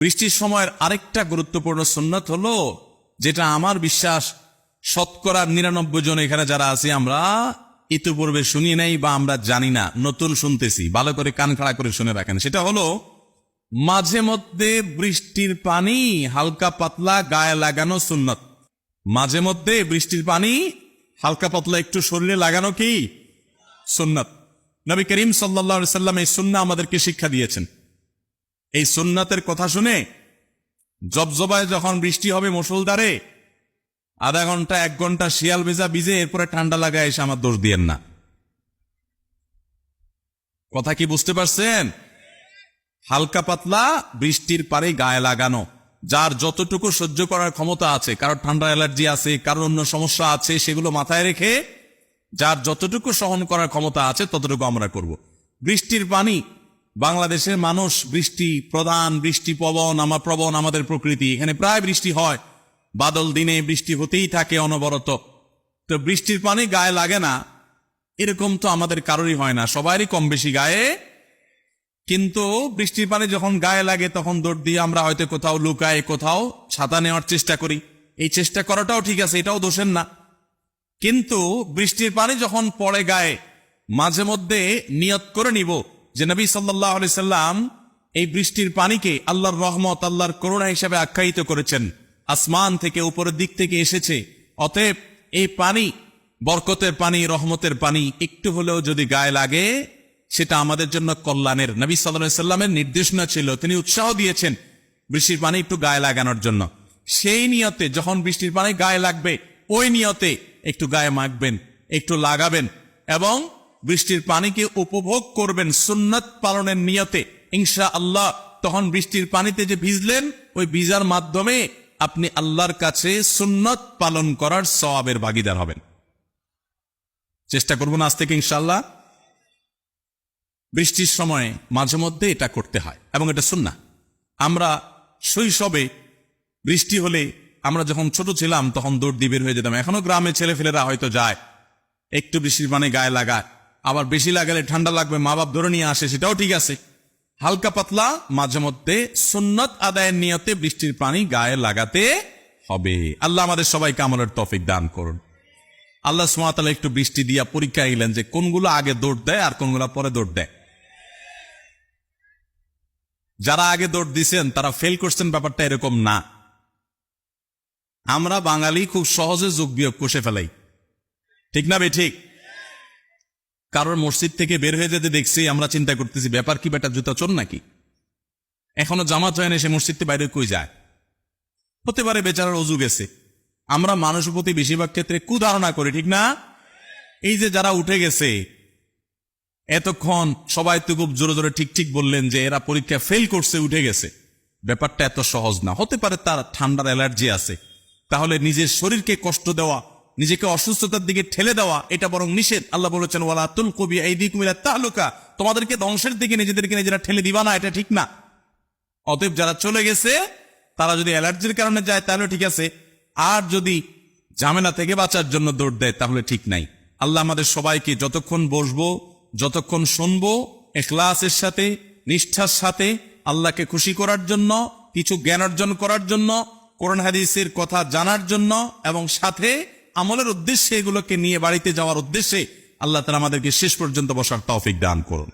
বৃষ্টির সময়ের আরেকটা গুরুত্বপূর্ণ সুন্নত হলো যেটা আমার বিশ্বাস শতকরা নিরানব্বই জন এখানে যারা আছি, আমরা ইতিপূর্বে শুনি নাই বা আমরা জানি না, নতুন শুনতেছি। ভালো করে কান খাড়া করে শুনে রাখেন। সেটা হলো, মাঝে মধ্যে বৃষ্টির পানি হালকা পাতলা গায়ে লাগানো সুন্নত। মাঝে মধ্যে বৃষ্টির পানি হালকা পাতলা একটু শরীরে লাগানো কি? সুন্নত। নবী করিম সাল্লা সাল্লাম এই সুন্না আমাদেরকে শিক্ষা দিয়েছেন। এই সুন্নাতের কথা শুনে জবজবায় যখন বৃষ্টি হবে মুসলদারে আধা ঘণ্টা, এক ঘণ্টা শিয়াল ভেজা ভিজে এরপরে ঠান্ডা লাগায় এসে আমার দোষ দিয়েন না। কথা কি বুঝতে পারছেন? হালকা পাতলা বৃষ্টির পারে গায়ে লাগানো, যার যতটুকু সহ্য করার ক্ষমতা আছে, কারোর ঠান্ডা অ্যালার্জি আছে, কারোর অন্য সমস্যা আছে, সেগুলো মাথায় রেখে যার যতটুকু সহন করার ক্ষমতা আছে, ততটুকু আমরা করব। বৃষ্টির পানি বাংলাদেশের মানুষ বৃষ্টি প্রধান, বৃষ্টি পবন আমার প্রবণ আমাদের প্রকৃতি। এখানে প্রায় বৃষ্টি হয়। বাদল দিনে বৃষ্টি হতেই থাকে অনবরত। তো বৃষ্টির পানি গায়ে লাগে না। এরকম তো আমাদের কারোরই হয় না। সবারই কম বেশি গায়ে। কিন্তু বৃষ্টির পানি যখন গায়ে লাগে, তখন দৌড় দিয়ে আমরা হয়তো কোথাও লুকায়, কোথাও ছাতা নেওয়ার চেষ্টা করি। এই চেষ্টা করাটাও ঠিক আছে, এটাও দোষের না। কিন্তু বৃষ্টির পানি যখন পড়ে গায়ে, মাঝে মধ্যে নিয়ত করে নিব। যে নবী সাল্লাহ আলি সাল্লাম এই বৃষ্টির পানিকে আল্লাহর রহমত, আল্লাহর করুণা হিসাবে আখ্যায়িত করেছেন। আসমান থেকে উপরের দিক থেকে এসেছে। অতএব এই পানি বরকতের পানি, রহমতের পানি একটু হলেও যদি গায়ে লাগে, সেটা আমাদের জন্য কল্যাণের। নবী সাল্লাহ সাল্লামের নির্দেশনা ছিল, তিনি উৎসাহ দিয়েছেন বৃষ্টির পানি একটু গায়ে লাগানোর জন্য। সেই নিয়তে যখন বৃষ্টির পানি গায়ে লাগবে, ওই নিয়তে একটু গায়ে মাখবেন, একটু লাগাবেন এবং বৃষ্টির পানিকে উপভোগ করবেন সুন্নত পালনের নিয়তে। ইনশা আল্লাহ তখন বৃষ্টির পানিতে যে ভিজলেন, ওই ভিজার মাধ্যমে আপনি আল্লাহর কাছে সুন্নত পালন করার সওয়াবের ভাগিদার হবেন। চেষ্টা করব না আজ থেকে ইনশাল্লাহ বৃষ্টির সময় মাঝে মধ্যে এটা করতে হয়, এবং এটা শুননা আমরা শৈশবে বৃষ্টি হলে আমরা যখন ছোট ছিলাম, তখন দৌড় দিয়ে বের হয়ে যেতাম। এখনও গ্রামে ছেলেফেলেরা হয়তো যায়, একটু বৃষ্টির পানি গায়ে লাগায়। আবার বেশি লাগালে ঠান্ডা লাগবে মা বাপ ধরে নিয়ে আসে, সেটাও ঠিক আছে। হালকা পাতলা, মাঝে মধ্যে সুন্নত আদায়ের নিয়তে বৃষ্টির পানি গায়ে লাগাতে হবে। আল্লাহ আমাদের সবাইকে আমলের তফিক দান করুন। আল্লাহ সুমাতালা একটু বৃষ্টি দিয়া পরীক্ষা গেলেন যে কোনগুলো আগে দৌড় দেয় আর কোনগুলো পরে দৌড় দেয়। যারা আগে দৌড় দিছেন, তারা ফেল করছেন, ব্যাপারটা এরকম না। আমরা বাঙালি খুব সহজে যোগ বিয়োগ কষে ফেলাই। ঠিক না বে ঠিক? কারোর মসজিদ থেকে বের হয়ে যেতে দেখছি, আমরা চিন্তা করতেছি, ব্যাপার কি বেটা জুতা চোর নাকি? এখনও জামাত হয় না, সে মসজিদ থেকে বাইরে কই যায়? হতে পারে বেচারার অজু গেছে। আমরা মানুষের প্রতি বেশিরভাগ ক্ষেত্রে কুধারণা করি, ঠিক না? এই যে যারা উঠে গেছে, এতক্ষণ সবাই তো খুব জোরে জোরে ঠিক ঠিক বললেন যে এরা পরীক্ষা ফেল করছে, উঠে গেছে। ব্যাপারটা এত সহজ না। হতে পারে তার ঠান্ডার অ্যালার্জি আছে। তাহলে নিজের শরীরকে কষ্ট দেওয়া নিজেকে অসুস্থতার দিকে ঠেলে দেওয়া, এটা বরং নিষেধ। আল্লাহ বলেছেন, ওয়ালা তুল কবি এই দিক মিলা তাহলুকা তোমাদেরকে ধ্বংসের দিকে, নিজেদেরকে নিজেরা ঠেলে দিবা না, এটা ঠিক না। অতএব যারা চলে গেছে, তারা যদি অ্যালার্জির কারণে যায়, তাহলে ঠিক আছে। আর যদি ঝামেলা থেকে বাঁচার জন্য দৌড় দেয়, তাহলে ঠিক নাই। আল্লাহ আমাদের সবাইকে যতক্ষণ বসবো, যতক্ষণ শুনব, এখলাসের সাথে, নিষ্ঠার সাথে, আল্লাহকে খুশি করার জন্য, কিছু জ্ঞান অর্জন করার জন্য, কোরআন হাদিসের কথা জানার জন্য, এবং সাথে আমলের উদ্দেশ্যে এগুলোকে নিয়ে বাড়িতে যাওয়ার উদ্দেশ্যে আল্লাহ তালা আমাদেরকে শেষ পর্যন্ত বসার তৌফিক দান করুন।